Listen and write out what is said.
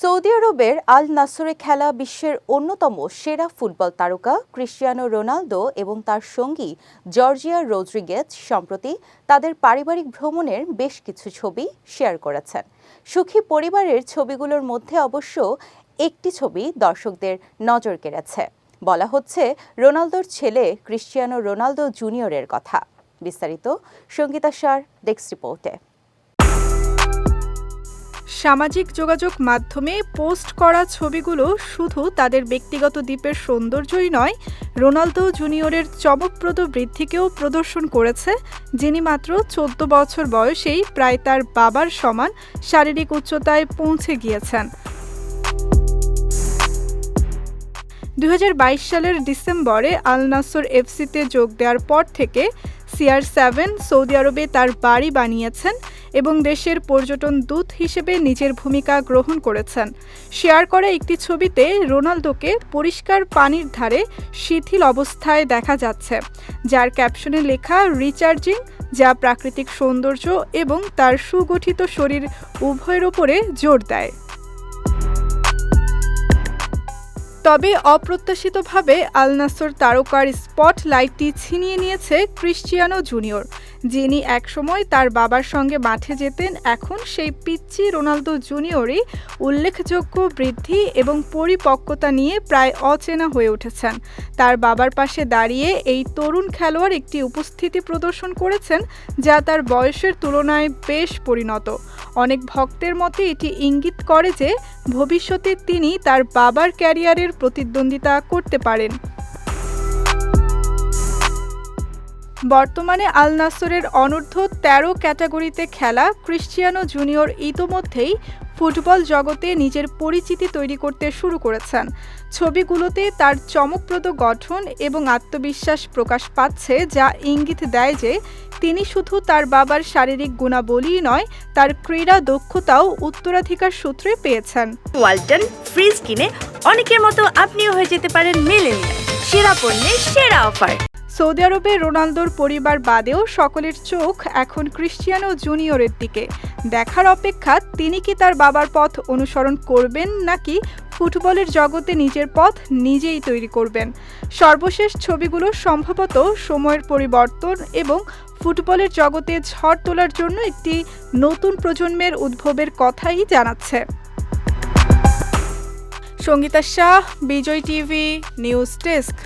Saudi আরবের আল নাসরে খেলা বিশ্বের অন্যতম সেরা ফুটবল তারকা ক্রিস্টিয়ানো রোনালদো এবং তার সঙ্গী জর্জিয়া রোদ্রিগেজ সম্প্রতি তাদের পারিবারিক ভ্রমণের বেশ কিছু ছবি শেয়ার করেছেন। সুখী পরিবারের ছবিগুলোর মধ্যে অবশ্য একটি ছবি দর্শকদের নজর কেড়েছে। বলা হচ্ছে, রোনালদোর ছেলে ক্রিস্টিয়ানো রোনালদো জুনিয়রের কথা। বিস্তারিত সঙ্গীতা সার, ডেস্ক রিপোর্টে। সামাজিক যোগাযোগ মাধ্যমে পোস্ট করা ছবিগুলো শুধু তাদের ব্যক্তিগত দ্বীপের সৌন্দর্যই নয়, রোনালদো জুনিয়রের চমকপ্রদ বৃদ্ধিকেও প্রদর্শন করেছে, যিনি মাত্র চোদ্দ বছর বয়সেই প্রায় তার বাবার সমান শারীরিক উচ্চতায় পৌঁছে গিয়েছেন। দু হাজার বাইশ সালের ডিসেম্বরে আল নাসর এফসিতে যোগ দেওয়ার পর থেকে সিআর সেভেন সৌদি আরবে তার বাড়ি বানিয়েছেন এবং দেশের পর্যটন দূত হিসেবে নিজের ভূমিকা গ্রহণ করেছেন। শেয়ার করা একটি ছবিতে রোনালদোকে পরিষ্কার পানির ধারে শিথিল অবস্থায় দেখা যাচ্ছে, যার ক্যাপশনে লেখা, রিচার্জিং, যা প্রাকৃতিক সৌন্দর্য এবং তার সুগঠিত শরীর উভয়ের ওপরে জোর দেয়। তবে অপ্রত্যাশিতভাবে আল নাসর তারকার স্পটলাইটটি ছিনিয়ে নিয়েছে ক্রিশ্চিয়ানো জুনিয়র, যিনি একসময় তার বাবার সঙ্গে মাঠে যেতেন। এখন সেই পিচ্চি রোনালদো জুনিয়রই উল্লেখযোগ্য বৃদ্ধি এবং পরিপক্কতা নিয়ে প্রায় অচেনা হয়ে উঠেছেন। তার বাবার পাশে দাঁড়িয়ে এই তরুণ খেলোয়াড় একটি উপস্থিতি প্রদর্শন করেছেন, যা তার বয়সের তুলনায় বেশ পরিণত। অনেক ভক্তের মতে এটি ইঙ্গিত করে যে ভবিষ্যতে তিনি তার বাবার ক্যারিয়ারের প্রতিদ্বন্দ্বিতা করতে পারেন। বর্তমানে আল নাসরের অনূর্ধ্ব তেরো ক্যাটাগরিতে খেলা ক্রিশ্চিয়ানো জুনিয়র ইতোমধ্যেই ফুটবল জগতে নিজের পরিচিতি তৈরি করতে শুরু করেছেন। ছবিগুলোতে তার চমকপ্রদ গঠন এবং আত্মবিশ্বাস প্রকাশ পাচ্ছে, যা ইঙ্গিত দেয় যে তিনি শুধু তার বাবার শারীরিক গুণাবলীই নয়, তার ক্রীড়া দক্ষতাও উত্তরাধিকার সূত্রে পেয়েছেন। ওয়ালটন ফ্রিজ কিনে অনেকের মতো আপনিও হয়ে যেতে পারেন মেলেনিয়া সেরা পণ্যের সেরা অফার। সৌদি আরবে রোনালদোর পরিবার বাদেও সকলের চোখ এখন ক্রিশ্চিয়ানো জুনিয়রের দিকে। দেখার অপেক্ষা তিনি কি তার বাবার পথ অনুসরণ করবেন নাকি ফুটবলের জগতে নিজের পথ নিজেই তৈরি করবেন? সর্বশেষ ছবিগুলো সম্ভবত সময়ের পরিবর্তন এবং ফুটবলের জগতে ঝড় তোলার জন্য একটি নতুন প্রজন্মের উদ্ভবের কথাই জানাচ্ছে। Sangeeta Shah, Vijay TV, news desk.